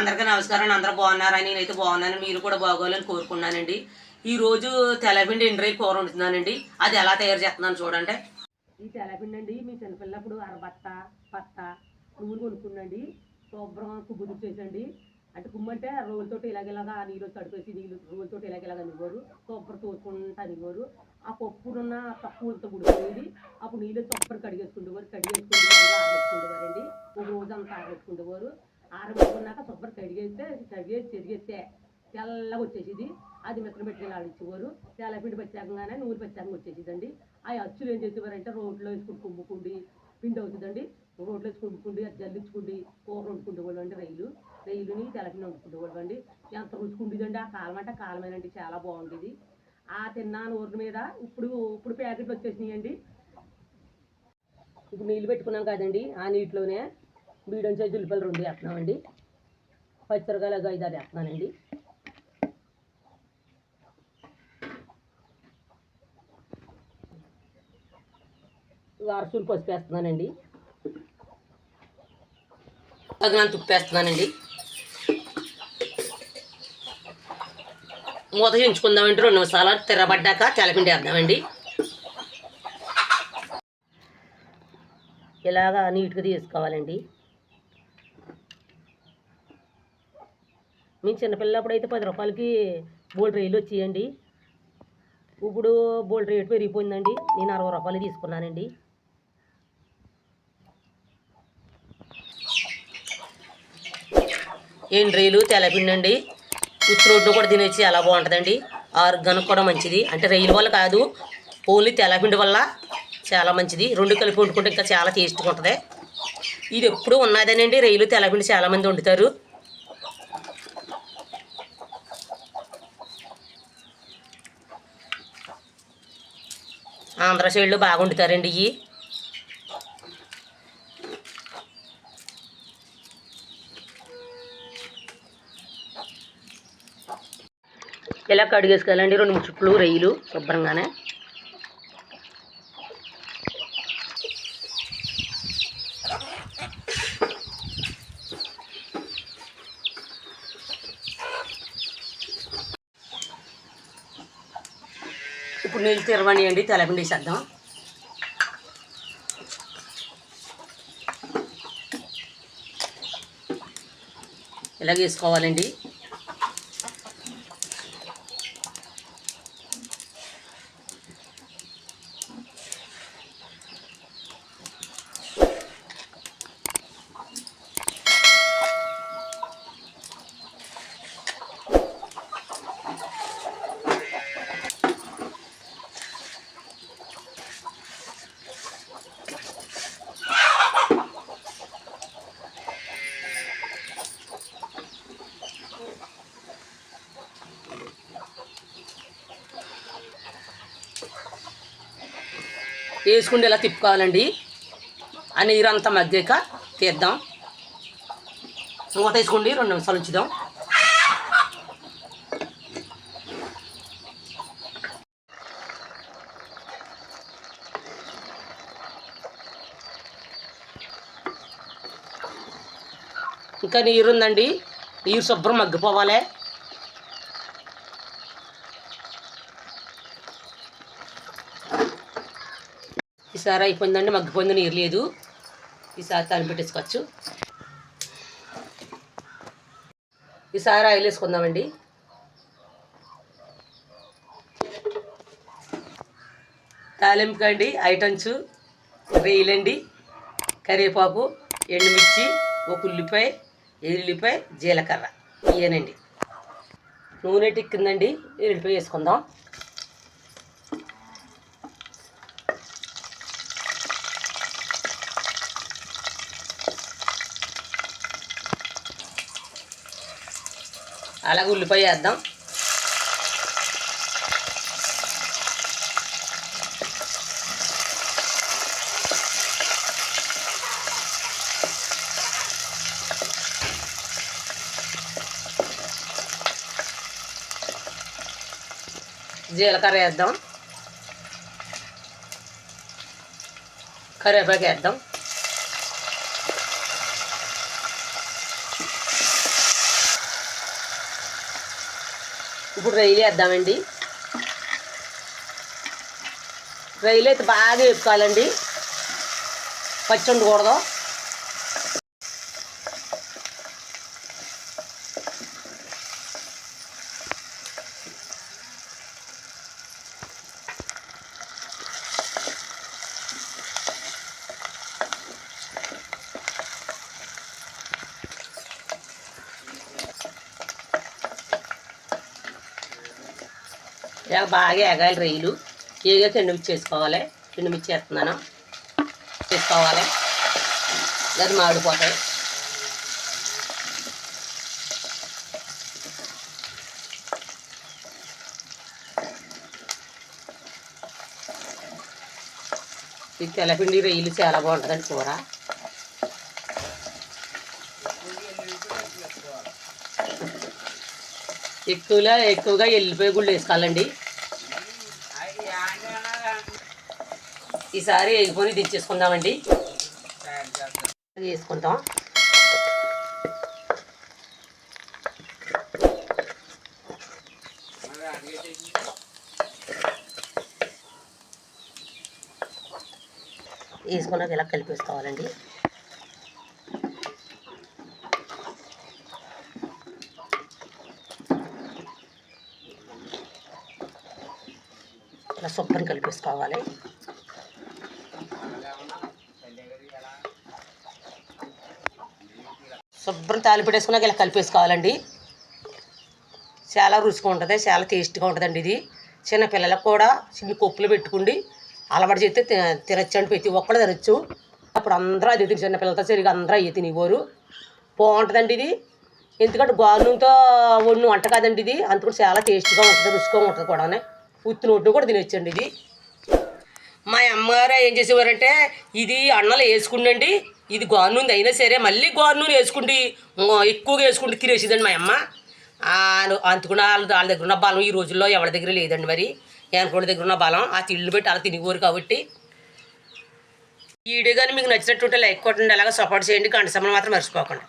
అందరికీ నమస్కారం అందరూ బాగున్నారని నేనైతే బాగున్నాను. మీరు కూడా బాగోవాలని కోరుకున్నానండి. ఈరోజు తెల్లపిండి ఎండ్రై కూర వండుతున్నానండి. అది ఎలా తయారు చేస్తున్నాను చూడండి. ఈ తెల్లపిండి అండి మీ చిన్నపిల్లప్పుడు అరబత్త పత్త నువ్వులు కొనుక్కుండండి శుభ్రం కుబ్బులు చేసండి అంటే కుమ్మంటే రోజులతో ఇలాగేలాగా నీళ్ళు తడిపేసి నీళ్ళు రోలుతోటి ఇలాగేలాగా అనివ్వరు. కొబ్బరి తోసుకుంటా నివ్వరు ఆ పప్పుడున్న తక్కువతో ఉడిపోయింది అప్పుడు నీళ్ళు కొబ్బరి కడిగేసుకుంటేవారు కడిగేసుకుంటే ఆరేసుకుంటేవారండి ఒక రోజు అంతా ఆరేసుకుంటేవారు ఆరబెట్టుకున్నాక కొబ్బరి కడిగేస్తే కడిగేసి చెరిగేస్తే తెల్లగా వచ్చేసేది అది మిత్రం పెట్టుకుని ఆడించేవారు తెల్లపిండి పచ్చాకంగానే నూనె పచ్చాకంగా వచ్చేసేదండి ఆ అచ్చులు ఏం చేసేవారంటే రోడ్లో వేసుకుని కుమ్ముకుండి పిండి అవుతుందండి. రోడ్లో వేసి కుమ్ముకుండి అది జల్లించుకుండి కూర వండుకుంటేవాళ్ళు అండి రైలు. రైలుని తెల్లపిండి వండుకుంటేవాళ్ళు అండి ఎంత రుచుకుండేదండి ఆ కాలం అంటే కాలమేనండి. చాలా బాగుండేది. ఆ తిన్నాను ఊరి మీద. ఇప్పుడు ఇప్పుడు ప్యాకెట్లు వచ్చేసినాయండి. ఇప్పుడు నీళ్ళు పెట్టుకున్నాం కదండి ఆ నీటిలోనే. మీడియం సైజు ఉల్లిపాయలు రెండు వేస్తున్నామండి. పచ్చిరకాయలు ఐదు ఆరు వేస్తున్నానండి. అరసూలు పసుపు వేస్తున్నానండి. తగినంత ఉప్పు వేస్తున్నానండి. మూత చేయించుకుందామండి రెండు నిమిషాలు తిరబడ్డాక తెలపిండి వేద్దామండి. ఇలాగా నీట్గా తీసుకోవాలండి. మీ చిన్నపిల్లప్పుడు అయితే పది రూపాయలకి బోల్డ్ రైలు వచ్చేయండి. ఇప్పుడు బోల్డ్ రేటు పెరిగిపోయిందండి. నేను అరవై రూపాయలు తీసుకున్నానండి. ఎండ్రీలు తెల్లపిండి అండి ఉత్తి రోడ్డు కూడా తినేసి ఎలా బాగుంటుందండి? ఆర్గానిక్ కూడా మంచిది. అంటే రైలు వల్ల కాదు ఓన్లీ తెల్లపిండి వల్ల చాలా మంచిది. రెండు కలిపి వండుకుంటే ఇంకా చాలా టేస్ట్గా ఉంటుంది. ఇది ఎప్పుడు ఉన్నదేనండి. రైలు తెల్లపిండి చాలామంది వండుతారు. ఆంధ్ర సైడ్లో బాగా వండుతారండి ఇవి ఇలా కడిగేసుకోవాలండి రెండు మూడు చుట్లు రొయ్యలు శుభ్రంగానే. ఇప్పుడు నీళ్ళు తిరవనియండి తెల్లపిండి వేసేద్దాం ఇలా వేసుకోవాలండి. వేసుకుంటే ఇలా తిప్పుకోవాలండి. ఆ నీరు అంతా మగ్గాక తీద్దాం. మూత వేసుకోండి రెండు నిమిషాలు ఉంచుదాం. ఇంకా నీరు ఉందండి నీరు శుభ్రం మగ్గిపోవాలి. ఈసారి అయిపోయిందండి మగ్గిపోయింది నీరు లేదు ఈసారి తను పెట్టేసుకోవచ్చు. ఈసారి ఆయిల్ వేసుకుందామండి. తాలింపుకండి ఐటమ్స్ రేయిలండి కరివేపాకు ఎండుమిర్చి ఒక ఉల్లిపాయ ఎల్లిపాయ జీలకర్ర. ఇవేనండి నూనె టిక్కిందండి ఎల్లిపాయ వేసుకుందాం. అలాగే ఉల్లిపాయ వేద్దాం జీలకర్ర వేద్దాం. కరివేపాకు వేద్దాం. ఇప్పుడు రైలు వేద్దామండి. రైలు అయితే బాగా వేపుకోవాలండి. పచ్చి ఉండకూడదు. ఇలా బాగా ఎగాలి రొయ్యలు. ఏగా ఎండుమిర్చి చేసుకోవాలి ఎండుమిర్చి వేస్తున్నాను చేసుకోవాలి. అది మాడిపోతాయి. ఈ తెల్లపిండి రొయ్యలు చాలా బాగుంటుందండి కూర. ఎక్కువగా ఎక్కువగా ఎల్లిపోయి గుళ్ళు వేసుకోవాలండి. ఈసారి ఎగిపోయి తెచ్చేసుకుందామండి. అది వేసుకుంటాం. వేసుకున్నాక ఇలా కలిపేసుకోవాలండి. ఇలా శుభ్రం కలిపేసుకోవాలి. శుభ్రం తాలిపెట్టేసుకున్నాక ఇలా కలిపేసుకోవాలండి. చాలా రుచిగా ఉంటుంది చాలా టేస్ట్గా ఉంటుందండి ఇది. చిన్న పిల్లలకు కూడా చిన్న కొప్పులు పెట్టుకుండి. అలవాటు చేస్తే తి- తినచ్చండి ప్రతి ఒక్కరు తినచ్చు. అప్పుడు అందరూ అది తిని చిన్న పిల్లలతో అందరూ అయ్యి తినేవారు. బాగుంటుందండి ఇది. ఎందుకంటే గోధుమతో వండిన వంట కాదండి ఇది. అందుకు చాలా టేస్ట్గా ఉంటుంది రుచిగా ఉంటుంది కూడా ఉత్తి నోట్లు కూడా తినొచ్చండి ఇది. మా అమ్మగారు ఏం చేసేవారంటే ఇది అన్నలు వేసుకుండండి ఇది గోనూనె అయినా సరే మళ్ళీ గోనూనె వేసుకుండి ఎక్కువగా వేసుకుంటే తినేసేదండి మా అమ్మ. అందుకున్న వాళ్ళ వాళ్ళ దగ్గర ఉన్న బలం ఈ రోజుల్లో ఎవరి దగ్గర లేదండి మరి. ఎనకోడి దగ్గర ఉన్న బలం ఆ తిళ్ళు పెట్టి అలా తినేవారు కాబట్టి. ఈ వీడియో కానీ మీకు నచ్చినట్టుంటే లైక్ కొట్టండి అలాగే సపోర్ట్ చేయండి గంట సమయం మాత్రం మర్చిపోకండి.